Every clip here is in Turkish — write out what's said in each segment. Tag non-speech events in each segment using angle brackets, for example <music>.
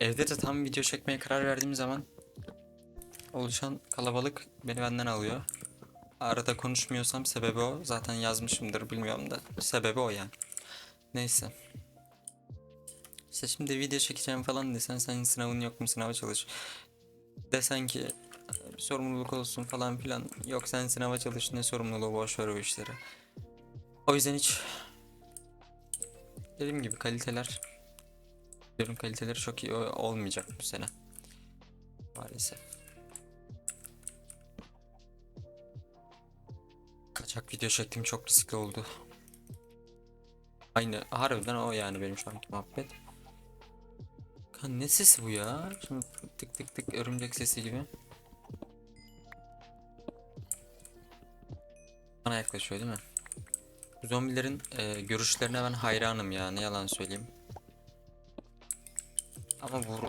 Evde de tam video çekmeye karar verdiğim zaman oluşan kalabalık beni benden alıyor. Arada konuşmuyorsam sebebi o. Zaten yazmışımdır bilmiyorum da. Sebebi o yani. Neyse. İşte şimdi video çekeceğim falan desen senin sınavın yok mu sınava çalış. Desen ki bir sorumluluk olsun falan filan. Yok sen sınava çalış ne sorumluluğu boş ver o işleri. O yüzden hiç dediğim gibi kaliteler Diyorum kaliteleri çok iyi olmayacak bu sene. Maalesef. Kaçak video çektim çok riskli oldu. Aynı harbiden o yani benim şu anki muhabbet. Kan ne sesi bu ya? Şimdi tık tık tık örümcek sesi gibi. Bana yaklaşıyor değil mi? Zombilerin e, görüşlerine ben hayranım ya ne yalan söyleyeyim. Ama vur,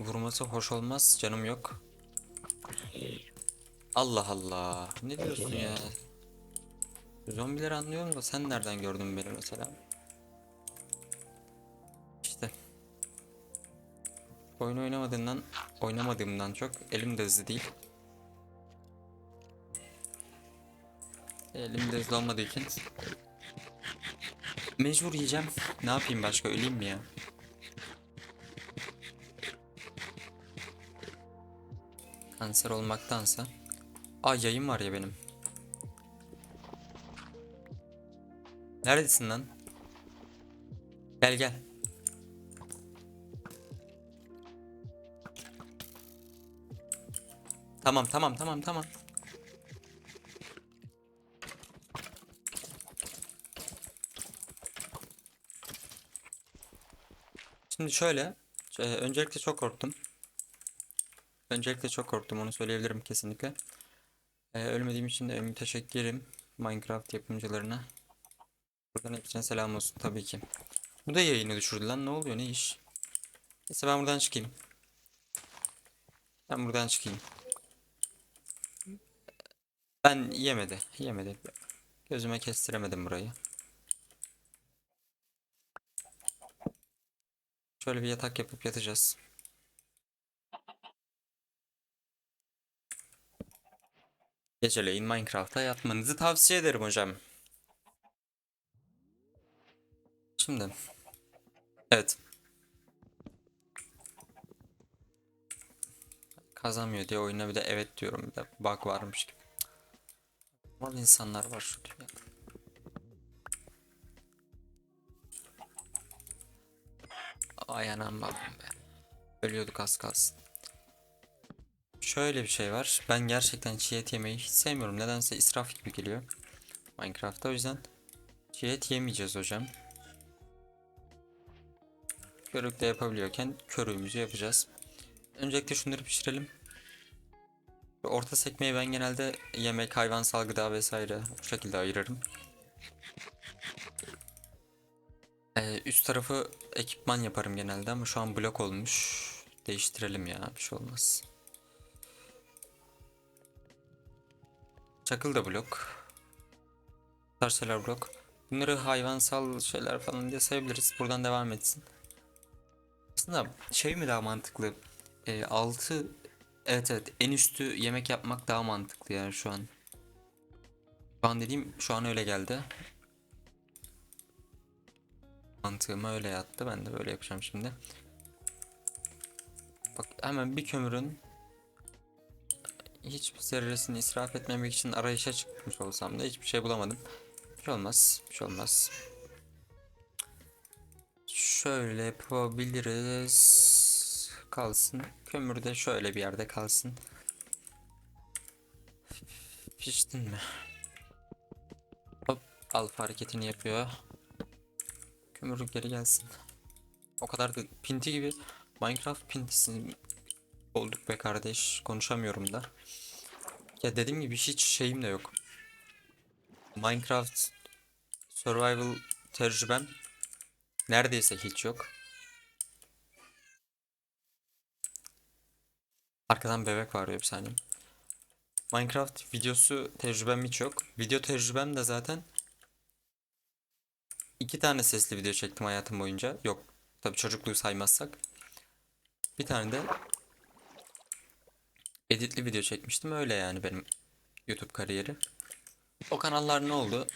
vurması hoş olmaz. Canım yok. Allah Allah. Ne diyorsun ya? Zombileri anlıyorum da sen nereden gördün beni mesela? İşte. Oyun oynamadığından, oynamadığımdan çok elim de hızlı değil. Elim de hızlı olmadığı için mecbur yiyeceğim. Ne yapayım başka öleyim mi ya? Kanser olmaktansa. Aa yayın var ya benim. Neredesin lan? Gel gel. Tamam tamam tamam tamam. Şimdi şöyle. e, öncelikle çok korktum. Öncelikle çok korktum onu söyleyebilirim kesinlikle. Ee, ölmediğim için de müteşekkirim Minecraft yapımcılarına. Buradan hepsine selam olsun tabii ki. Bu da yayını düşürdü lan ne oluyor ne iş? Neyse ben buradan çıkayım. Ben buradan çıkayım. Ben yemedi yemedi. Gözüme kestiremedim burayı. Şöyle bir yatak yapıp yatacağız. Geceleyin Minecraft'ta yatmanızı tavsiye ederim hocam. Şimdi. Evet. Kazanmıyor diye oyuna bir de evet diyorum bir de bug varmış gibi. Mal insanlar var şu dünyada. Ay anam babam be. Ölüyorduk az kalsın. Şöyle bir şey var. Ben gerçekten çiğ et yemeyi hiç sevmiyorum. Nedense israf gibi geliyor. Minecraft'ta o yüzden çiğ et yemeyeceğiz hocam. Körükle yapabiliyorken körüğümüzü yapacağız. Öncelikle şunları pişirelim. Orta sekmeyi ben genelde yemek, hayvansal gıda vesaire bu şekilde ayırırım. Ee, üst tarafı ekipman yaparım genelde ama şu an blok olmuş. Değiştirelim ya bir şey olmaz. Çakıl da blok. Parseler blok. Bunları hayvansal şeyler falan diye sayabiliriz. Buradan devam etsin. Aslında şey mi daha mantıklı? Ee, altı evet evet en üstü yemek yapmak daha mantıklı yani şu an. Şu an dediğim şu an öyle geldi. Mantığıma öyle yattı. Ben de böyle yapacağım şimdi. Bak hemen bir kömürün hiçbir zerresini israf etmemek için arayışa çıkmış olsam da hiçbir şey bulamadım. Bir şey olmaz. Bir şey olmaz. Şöyle yapabiliriz. Kalsın. Kömür de şöyle bir yerde kalsın. Piştin mi? Hop. Alfa hareketini yapıyor. Kömür geri gelsin. O kadar da pinti gibi Minecraft pintisi olduk be kardeş. Konuşamıyorum da. Ya dediğim gibi hiç şeyim de yok. Minecraft survival tecrübem neredeyse hiç yok. Arkadan bebek var bir saniye. Minecraft videosu tecrübem hiç yok. Video tecrübem de zaten iki tane sesli video çektim hayatım boyunca. Yok tabi çocukluğu saymazsak. Bir tane de editli video çekmiştim. Öyle yani benim YouTube kariyeri. O kanallar ne oldu?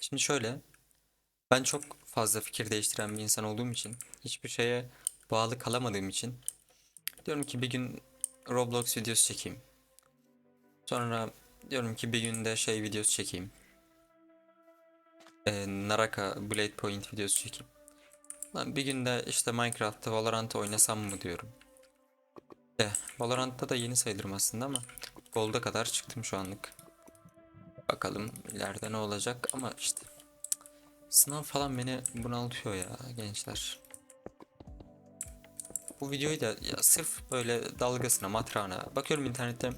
Şimdi şöyle. Ben çok fazla fikir değiştiren bir insan olduğum için, hiçbir şeye bağlı kalamadığım için diyorum ki bir gün Roblox videosu çekeyim. Sonra diyorum ki bir gün de şey videosu çekeyim. Ee, Naraka Blade Point videosu çekeyim. Lan bir günde işte Minecraft'ta Valorant oynasam mı diyorum. De Valorant'ta da yeni sayılırım aslında ama Gold'a kadar çıktım şu anlık. Bakalım ileride ne olacak ama işte sınav falan beni bunaltıyor ya gençler. Bu videoyu da ya sırf böyle dalgasına, matrağına bakıyorum internette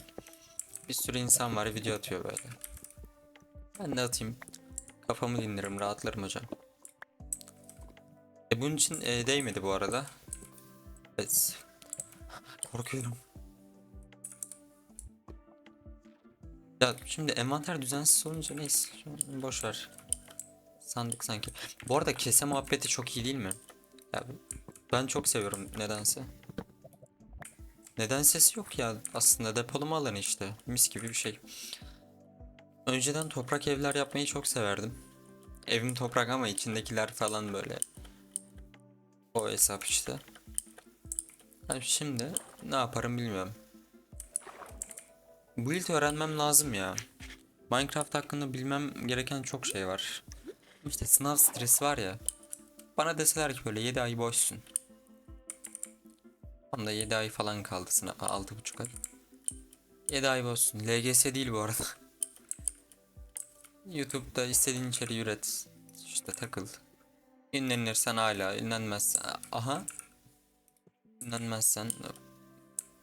bir sürü insan var video atıyor böyle. Ben de atayım. Kafamı dinlerim, rahatlarım hocam. E bunun için e, değmedi bu arada. Evet. Korkuyorum. Ya şimdi envanter düzensiz olunca neyse. an Boş ver. Sandık sanki. Bu arada kese muhabbeti çok iyi değil mi? Ya ben çok seviyorum nedense. Neden sesi yok ya aslında depolama alanı işte. Mis gibi bir şey. Önceden toprak evler yapmayı çok severdim. Evim toprak ama içindekiler falan böyle. O hesap işte. Yani şimdi ne yaparım bilmiyorum. Build öğrenmem lazım ya. Minecraft hakkında bilmem gereken çok şey var. İşte sınav stresi var ya. Bana deseler ki böyle 7 ay boşsun. Tam da 7 ay falan kaldı sınav. 6,5 ay. 7 ay boşsun. LGS değil bu arada. <laughs> YouTube'da istediğin içeriği üret. İşte takıl. Ünlenirsen hala, ünlenmezsen aha. Ünlenmezsen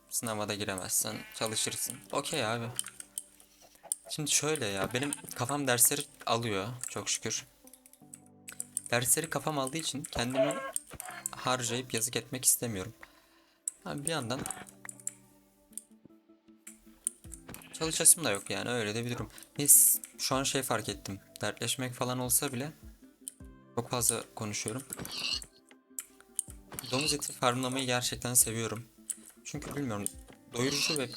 sınava giremezsen çalışırsın. Okey abi. Şimdi şöyle ya benim kafam dersleri alıyor çok şükür. Dersleri kafam aldığı için kendimi harcayıp yazık etmek istemiyorum. Abi bir yandan çalışasım da yok yani öyle de bir durum. Neyse şu an şey fark ettim. Dertleşmek falan olsa bile çok fazla konuşuyorum. Domuz eti farmlamayı gerçekten seviyorum. Çünkü bilmiyorum doyurucu ve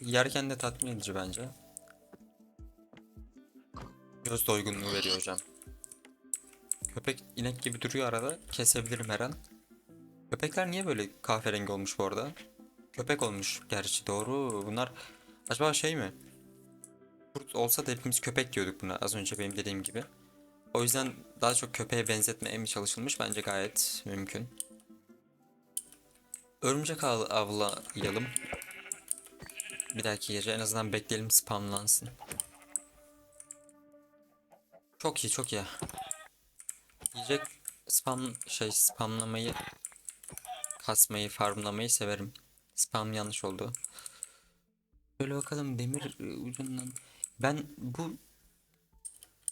yerken de tatmin edici bence. Göz doygunluğu veriyor hocam. Köpek inek gibi duruyor arada. Kesebilirim her an. Köpekler niye böyle kahverengi olmuş bu arada? Köpek olmuş gerçi doğru. Bunlar acaba şey mi? Kurt olsa da hepimiz köpek diyorduk buna az önce benim dediğim gibi. O yüzden daha çok köpeğe benzetmeye mi çalışılmış bence gayet mümkün. Örümcek av avlayalım. Bir dahaki gece en azından bekleyelim spamlansın. Çok iyi çok iyi. Yiyecek spam şey spamlamayı kasmayı farmlamayı severim. Spam yanlış oldu. Böyle bakalım demir e, ucundan. Ben bu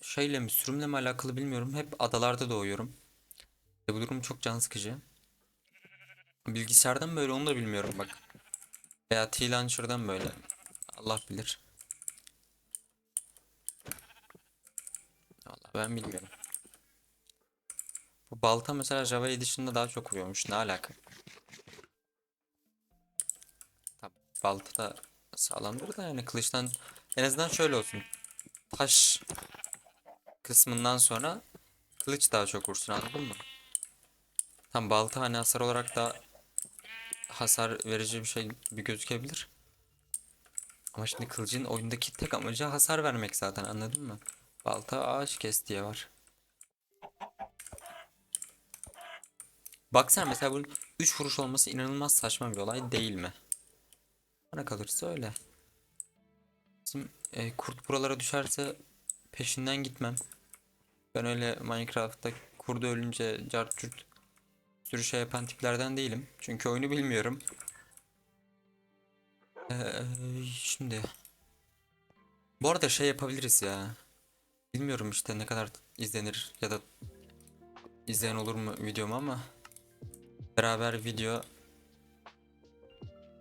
şeyle mi sürümle mi alakalı bilmiyorum. Hep adalarda doğuyorum. Ve bu durum çok can sıkıcı. Bilgisayardan böyle onu da bilmiyorum bak. Veya T-Launcher'dan böyle. Allah bilir. Allah ben bilmiyorum. Bu balta mesela Java Edition'da daha çok vuruyormuş. Ne alaka? Tabi balta da sağlamdır da yani kılıçtan en azından şöyle olsun. Taş kısmından sonra kılıç daha çok vursun anladın mı? Tam balta hani hasar olarak da hasar verici bir şey gibi gözükebilir. Ama şimdi kılıcın oyundaki tek amacı hasar vermek zaten anladın mı? Balta ağaç kes diye var. Baksana mesela bunun 3 vuruş olması inanılmaz saçma bir olay değil mi? Bana kalırsa öyle. Bizim e, kurt buralara düşerse peşinden gitmem. Ben öyle Minecraft'ta kurdu ölünce cart curt sürü şey yapan tiplerden değilim. Çünkü oyunu bilmiyorum. Ee, şimdi. Bu arada şey yapabiliriz ya. Bilmiyorum işte ne kadar izlenir ya da izleyen olur mu videomu ama beraber video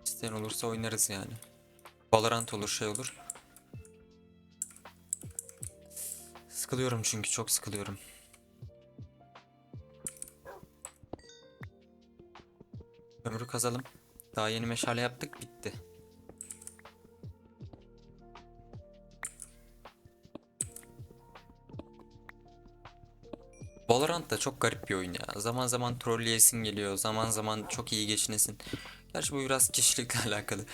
isteyen olursa oynarız yani. Valorant olur şey olur. Sıkılıyorum çünkü çok sıkılıyorum. Kömürü kazalım. Daha yeni meşale yaptık bitti. Valorant da çok garip bir oyun ya. Zaman zaman trolleyesin geliyor. Zaman zaman çok iyi geçinesin. Gerçi bu biraz kişilikle <laughs> alakalı.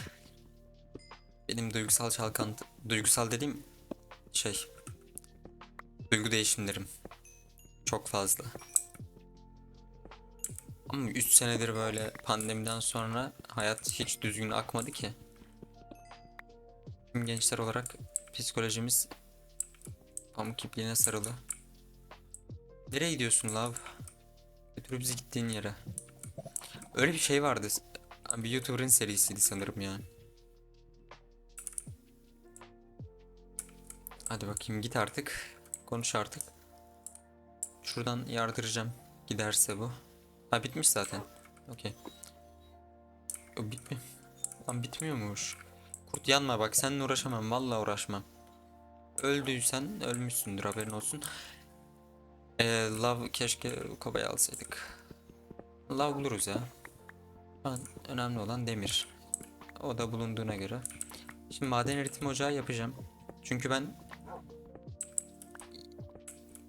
Benim duygusal çalkantı... Duygusal dediğim şey... Duygu değişimlerim. Çok fazla. Ama 3 senedir böyle pandemiden sonra hayat hiç düzgün akmadı ki. Gençler olarak psikolojimiz pamuk ipliğine sarılı. Nereye gidiyorsun lav? Götür bizi gittiğin yere. Öyle bir şey vardı. Bir YouTuber'ın serisiydi sanırım ya. Hadi bakayım git artık. Konuş artık. Şuradan yardıracağım. Giderse bu. Ha bitmiş zaten. Okey. O bitmi. Lan bitmiyormuş. Kurt yanma bak seninle uğraşamam. Vallahi uğraşmam. Öldüysen ölmüşsündür haberin olsun. Ee, love keşke kovayı alsaydık. Love buluruz ya. An önemli olan demir. O da bulunduğuna göre. Şimdi maden eritim ocağı yapacağım. Çünkü ben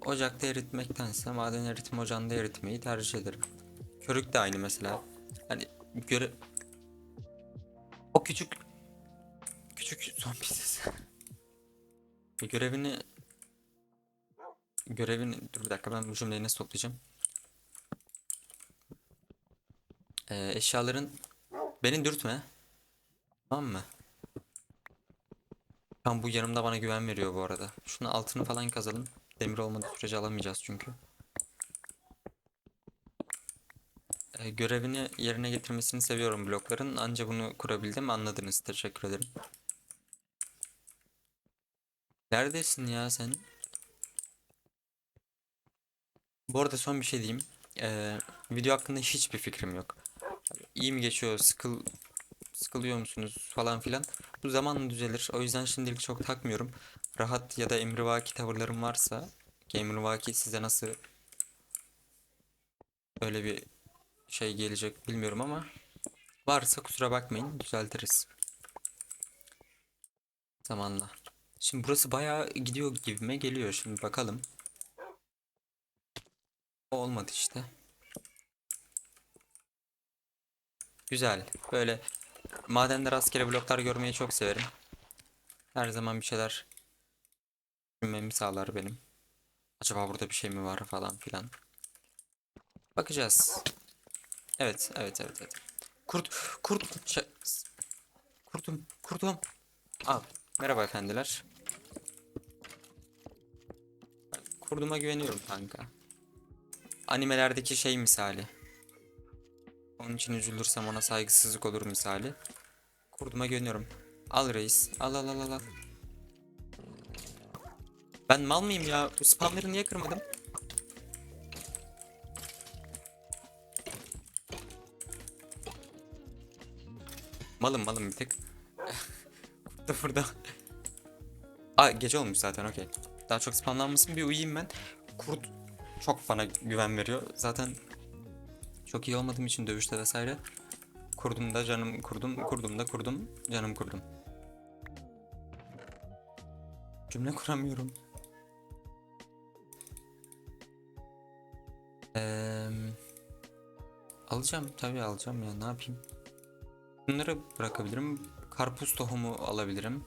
ocakta eritmektense maden eritim ocağında eritmeyi tercih ederim. Körük de aynı mesela. Hani göre... O küçük... Küçük zombi sesi. Görevini... Görevini... Dur bir dakika ben bu cümleyi nasıl toplayacağım? Ee, eşyaların... Beni dürtme. Tamam mı? Tam bu yanımda bana güven veriyor bu arada. Şunu altını falan kazalım. Demir olmadığı sürece alamayacağız çünkü. Ee, görevini yerine getirmesini seviyorum blokların. Anca bunu kurabildim anladınız. Teşekkür ederim. Neredesin ya sen? Bu arada son bir şey diyeyim. Ee, video hakkında hiçbir fikrim yok. İyi mi geçiyor, sıkıl sıkılıyor musunuz falan filan. Bu zamanla düzelir. O yüzden şimdilik çok takmıyorum. Rahat ya da emrivaki tavırlarım varsa ki emrivaki size nasıl öyle bir şey gelecek bilmiyorum ama varsa kusura bakmayın düzeltiriz. Zamanla. Şimdi burası bayağı gidiyor gibime geliyor. Şimdi bakalım. Olmadı işte. Güzel. Böyle madende rastgele bloklar görmeyi çok severim. Her zaman bir şeyler düşünmemi sağlar benim. Acaba burada bir şey mi var falan filan. Bakacağız. Evet, evet, evet, evet. Kurt, kurt, şey, kurtum, kurtum. Al. Merhaba efendiler. Kurduma güveniyorum kanka. Animelerdeki şey misali. Onun için üzülürsem ona saygısızlık olur misali. Kurduma güveniyorum. Al reis. Al al al al. Ben mal mıyım ya? Bu spamları niye kırmadım? Malım malım bir tek. <laughs> Da burada. Aa gece olmuş zaten okey. Daha çok spamlanmasın bir uyuyayım ben. Kurt çok bana güven veriyor. Zaten çok iyi olmadığım için dövüşte vesaire. Kurdum da canım kurdum, kurdum da kurdum, canım kurdum. Cümle kuramıyorum. Eee alacağım tabii alacağım ya ne yapayım. Bunları bırakabilirim. Karpuz tohumu alabilirim.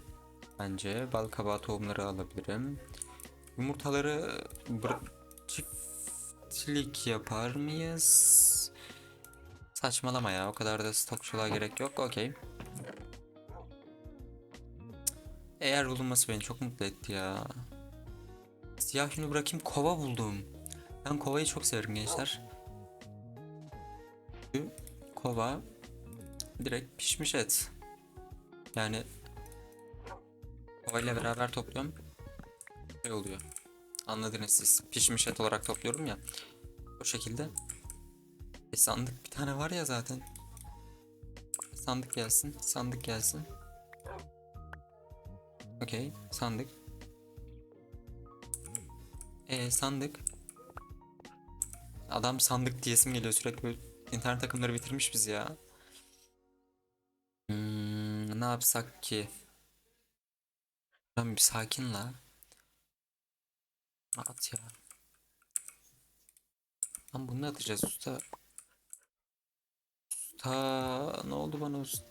Bence bal kabağı tohumları alabilirim. Yumurtaları çiftlik yapar mıyız? Saçmalama ya o kadar da stokçuluğa gerek yok. Okey. Eğer bulunması beni çok mutlu etti ya. Siyah yünü bırakayım kova buldum. Ben kovayı çok severim gençler. Kova direkt pişmiş et. Yani kovayla beraber topluyorum. Şey oluyor. Anladınız siz. Pişmiş et olarak topluyorum ya. O şekilde. E sandık bir tane var ya zaten. Sandık gelsin. Sandık gelsin. Okey. Sandık. E sandık. Adam sandık diyesim geliyor sürekli internet takımları bitirmiş bizi ya. Ne yapsak ki? Lan bir sakin la. At ya. Lan bunu atacağız usta? Usta ne oldu bana usta?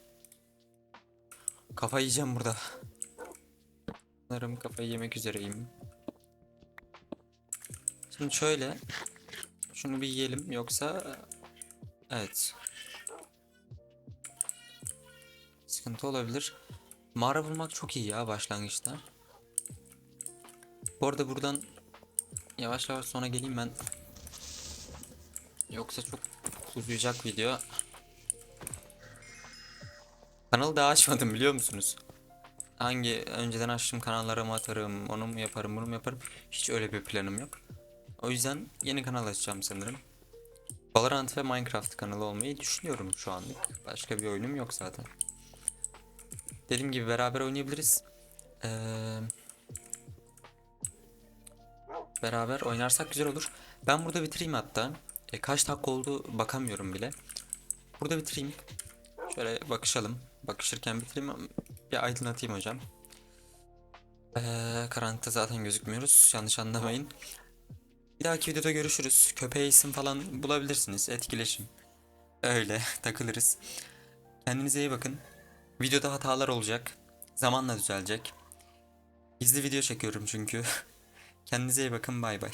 Kafayı yiyeceğim burada. Sanırım kafayı yemek üzereyim. Şimdi şöyle. Şunu bir yiyelim yoksa evet. Sıkıntı olabilir. Mağara bulmak çok iyi ya başlangıçta. Bu arada buradan yavaş yavaş sona geleyim ben. Yoksa çok uzayacak video. Kanalı daha açmadım biliyor musunuz? Hangi önceden açtım kanallarımı atarım, onu mu yaparım, bunu mu yaparım. Hiç öyle bir planım yok. O yüzden yeni kanal açacağım sanırım. Valorant ve Minecraft kanalı olmayı düşünüyorum şu anlık. Başka bir oyunum yok zaten. Dediğim gibi beraber oynayabiliriz. Ee, beraber oynarsak güzel olur. Ben burada bitireyim hatta. E, kaç dakika oldu bakamıyorum bile. Burada bitireyim. Şöyle bakışalım. Bakışırken bitireyim. Bir aydınlatayım hocam. Ee, karanlıkta zaten gözükmüyoruz. Yanlış anlamayın. Bir dahaki videoda görüşürüz. Köpeğe isim falan bulabilirsiniz. Etkileşim. Öyle <laughs> takılırız. Kendinize iyi bakın. Videoda hatalar olacak. Zamanla düzelecek. Gizli video çekiyorum çünkü. <laughs> Kendinize iyi bakın. Bay bay.